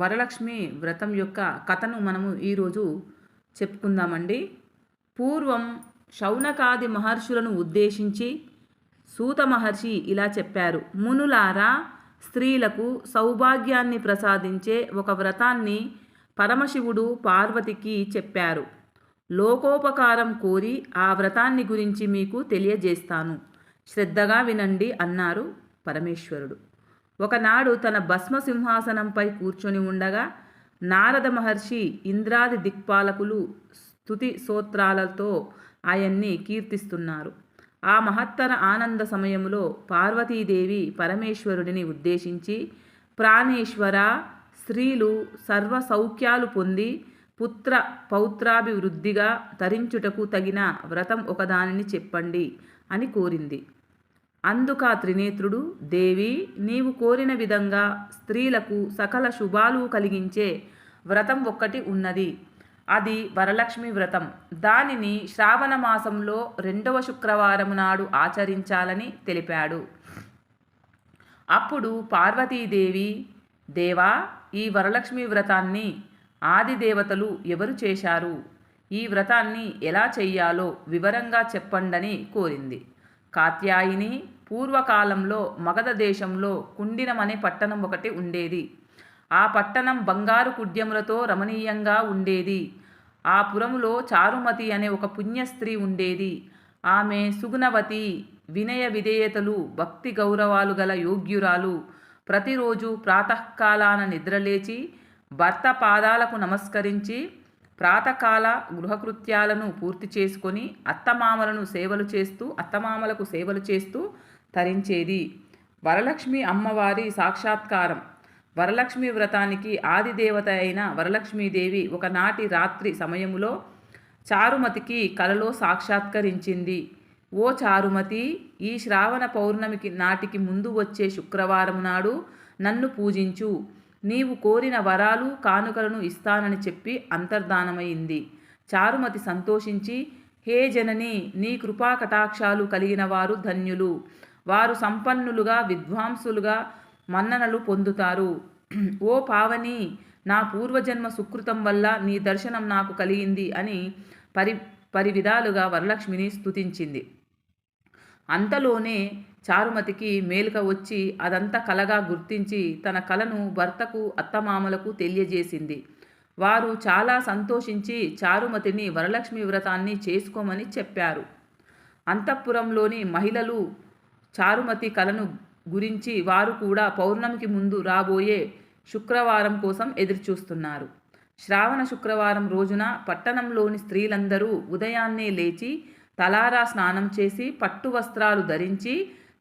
వరలక్ష్మి వ్రతం యొక్క కథను మనము ఈరోజు చెప్పుకుందామండి. పూర్వం శౌనకాది మహర్షులను ఉద్దేశించి సూత మహర్షి ఇలా చెప్పారు మునులారా స్త్రీలకు సౌభాగ్యాన్ని ప్రసాదించే ఒక వ్రతాన్ని పరమశివుడు పార్వతికి చెప్పారు. లోకోపకారం కోరి ఆ వ్రతాన్ని గురించి మీకు తెలియజేస్తాను. శ్రద్ధగా వినండి అన్నారు పరమేశ్వరుడు. ఒకనాడు తన భస్మ సింహాసనంపై కూర్చొని ఉండగా నారద మహర్షి ఇంద్రాది దిక్పాలకులు స్తుతి సోత్రాలతో ఆయన్ని కీర్తిస్తున్నారు. ఆ మహత్తర ఆనంద సమయంలో పార్వతీదేవి పరమేశ్వరుడిని ఉద్దేశించి ప్రాణేశ్వర స్త్రీలు సర్వ సౌఖ్యాలు పొంది పుత్ర పౌత్రాభివృద్ధిగా తరించుటకు తగిన వ్రతం ఒకదానిని చెప్పండి అని కోరింది. అందుక త్రినేత్రుడు దేవి నీవు కోరిన విధంగా స్త్రీలకు సకల శుభాలు కలిగించే వ్రతం ఒక్కటి ఉన్నది. అది వరలక్ష్మి వ్రతం. దానిని శ్రావణ మాసంలో రెండవ శుక్రవారం నాడు ఆచరించాలని తెలిపాడు. అప్పుడు పార్వతీదేవి దేవా ఈ వరలక్ష్మి వ్రతాన్ని ఆది దేవతలు ఎవరు చేశారు? ఈ వ్రతాన్ని ఎలా చెయ్యాలో వివరంగా చెప్పండని కోరింది. కాత్యాయిని పూర్వకాలంలో మగధ దేశంలో కుండినం అనే పట్టణం ఒకటి ఉండేది. ఆ పట్టణం బంగారు కుడ్యములతో రమణీయంగా ఉండేది. ఆ పురములో చారుమతి అనే ఒక పుణ్య స్త్రీ ఉండేది. ఆమె సుగుణవతి వినయ విధేయతలు భక్తి గౌరవాలు గల యోగ్యురాలు. ప్రతిరోజు ప్రాతకాలాన నిద్రలేచి భర్త పాదాలకు నమస్కరించి ప్రాతకాల గృహకృత్యాలను పూర్తి చేసుకొని అత్తమామలను సేవలు చేస్తూ అత్తమామలకు సేవలు చేస్తూ తరించేది. వరలక్ష్మి అమ్మవారి సాక్షాత్కారం. వరలక్ష్మి వ్రతానికి ఆదిదేవత అయిన వరలక్ష్మీదేవి ఒకనాటి రాత్రి సమయములో చారుమతికి కలలో సాక్షాత్కరించింది. ఓ చారుమతి ఈ శ్రావణ పౌర్ణమికి నాటికి ముందు వచ్చే శుక్రవారం నాడు నన్ను పూజించు. నీవు కోరిన వరాలు కానుకలను ఇస్తానని చెప్పి అంతర్ధానమైంది. చారుమతి సంతోషించి హే జనని నీ కృపా కటాక్షాలు కలిగిన వారు ధన్యులు. వారు సంపన్నులుగా విద్వాంసులుగా మన్ననలు పొందుతారు. ఓ పావని నా పూర్వజన్మ సుకృతం వల్ల నీ దర్శనం నాకు కలిగింది అని పరి పరి విధాలుగా వరలక్ష్మిని స్తుతించింది. అంతలోనే చారుమతికి మేలుక వచ్చి అదంతా కలగా గుర్తించి తన కలను భర్తకు అత్తమామలకు తెలియజేసింది. వారు చాలా సంతోషించి చారుమతిని వరలక్ష్మి వ్రతాన్ని చేసుకోమని చెప్పారు. అంతఃపురంలోని మహిళలు చారుమతి కలను గురించి వారు కూడా పౌర్ణమికి ముందు రాబోయే శుక్రవారం కోసం ఎదురుచూస్తున్నారు. శ్రావణ శుక్రవారం రోజున పట్టణంలోని స్త్రీలందరూ ఉదయాన్నే లేచి తలారా స్నానం చేసి పట్టు వస్త్రాలు ధరించి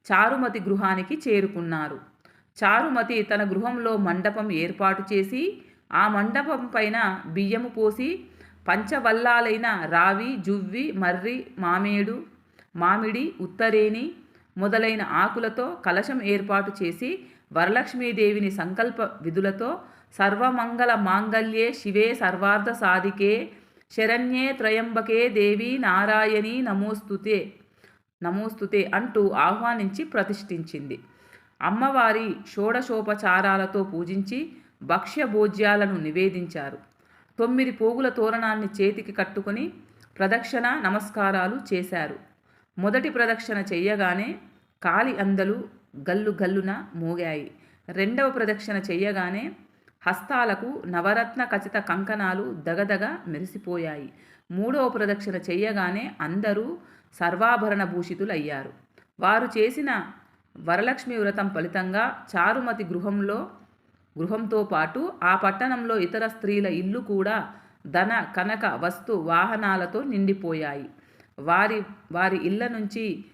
చారుమతి గృహానికి చేరుకున్నారు. చారుమతి తన గృహంలో మండపం ఏర్పాటు చేసి ఆ మండపం పైన బియ్యము పోసి పంచవల్లాలైన రావి జువ్వి మర్రి మామేడు మామిడి ఉత్తరేణి మొదలైన ఆకులతో కలశం ఏర్పాటు చేసి వరలక్ష్మీదేవిని సంకల్ప విధులతో సర్వమంగళ మాంగళ్యే శివే సర్వార్థ సాధికే శరణ్యే త్రయంబకే దేవి నారాయణి నమోస్తుతే. నమోస్తుతే అంటూ ఆహ్వానించి ప్రతిష్ఠించింది. అమ్మవారి షోడశోపచారాలతో పూజించి భక్ష్య భోజ్యాలను నివేదించారు. తొమ్మిది పోగుల తోరణాన్ని చేతికి కట్టుకొని ప్రదక్షిణ నమస్కారాలు చేశారు. మొదటి ప్రదక్షిణ చెయ్యగానే కాలి అందలు గల్లు గల్లున మోగాయి. రెండవ ప్రదక్షిణ చెయ్యగానే హస్తాలకు నవరత్న ఖచ్చిత కంకణాలు దగదగ మెరిసిపోయాయి. మూడవ ప్రదక్షిణ చెయ్యగానే అందరూ సర్వాభరణ భూషితులయ్యారు వారు చేసిన వరలక్ష్మి వ్రతం ఫలితంగా చారుమతి గృహంలో గృహంతో పాటు ఆ పట్టణంలో ఇతర స్త్రీల ఇల్లు కూడా ధన కనక వస్తు వాహనాలతో నిండిపోయాయి. వారి వారి ఇళ్ళ నుంచి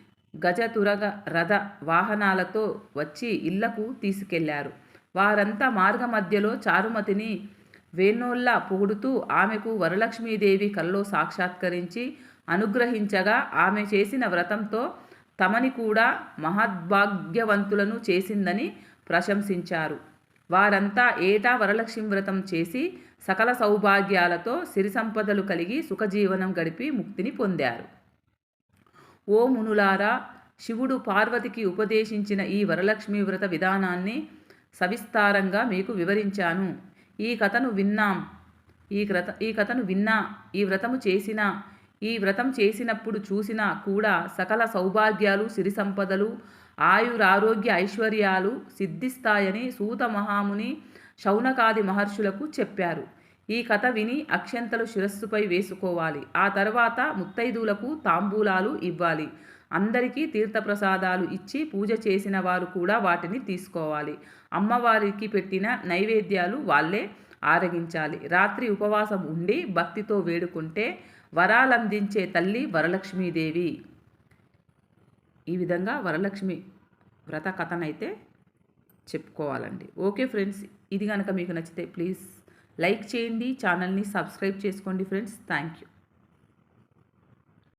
గజతురగ రథ వాహనాలతో వచ్చి ఇళ్ళకు తీసుకెళ్ళారు. వారంతా మార్గమధ్యలో చారుమతిని వేణోళ్ళ పొగుడుతూ ఆమెకు వరలక్ష్మీదేవి కల్లో సాక్షాత్కరించి అనుగ్రహించగా ఆమె చేసిన వ్రతంతో తమని కూడా మహద్భాగ్యవంతులను చేసిందని ప్రశంసించారు. వారంతా ఏటా వరలక్ష్మి వ్రతం చేసి సకల సౌభాగ్యాలతో సిరి సంపదలు కలిగి సుఖజీవనం గడిపి ముక్తిని పొందారు. ఓ మునులారా శివుడు పార్వతికి ఉపదేశించిన ఈ వరలక్ష్మి వ్రత విధానాన్ని సవిస్తారంగా మీకు వివరించాను. ఈ కథను విన్నాం. ఈ కథ ఈ కథను విన్నా ఈ వ్రతము చేసినా ఈ వ్రతం చేసినప్పుడు చూసినా కూడా సకల సౌభాగ్యాలు సిరి సంపదలు ఆయురారోగ్య ఐశ్వర్యాలు సిద్ధిస్తాయని సూత మహాముని శౌనకాది మహర్షులకు చెప్పారు. ఈ కథ విని అక్షంతలు శిరస్సుపై వేసుకోవాలి. ఆ తర్వాత ముత్తైదువులకు తాంబూలాలు ఇవ్వాలి. అందరికీ తీర్థప్రసాదాలు ఇచ్చి పూజ చేసిన వారు కూడా వాటిని తీసుకోవాలి. అమ్మవారికి పెట్టిన నైవేద్యాలు వాళ్ళే ఆరగించాలి. రాత్రి ఉపవాసం ఉండి భక్తితో వేడుకుంటే వరాలందించే తల్లి వరలక్ష్మీదేవి. ఈ విధంగా వరలక్ష్మి వ్రత కథనైతే చెప్పుకోవాలండి. ఓకే ఫ్రెండ్స్ ఇది కనుక మీకు నచ్చితే ప్లీజ్ లైక్ చేయండి ఛానల్ని సబ్స్క్రైబ్ చేసుకోండి ఫ్రెండ్స్. Thank you.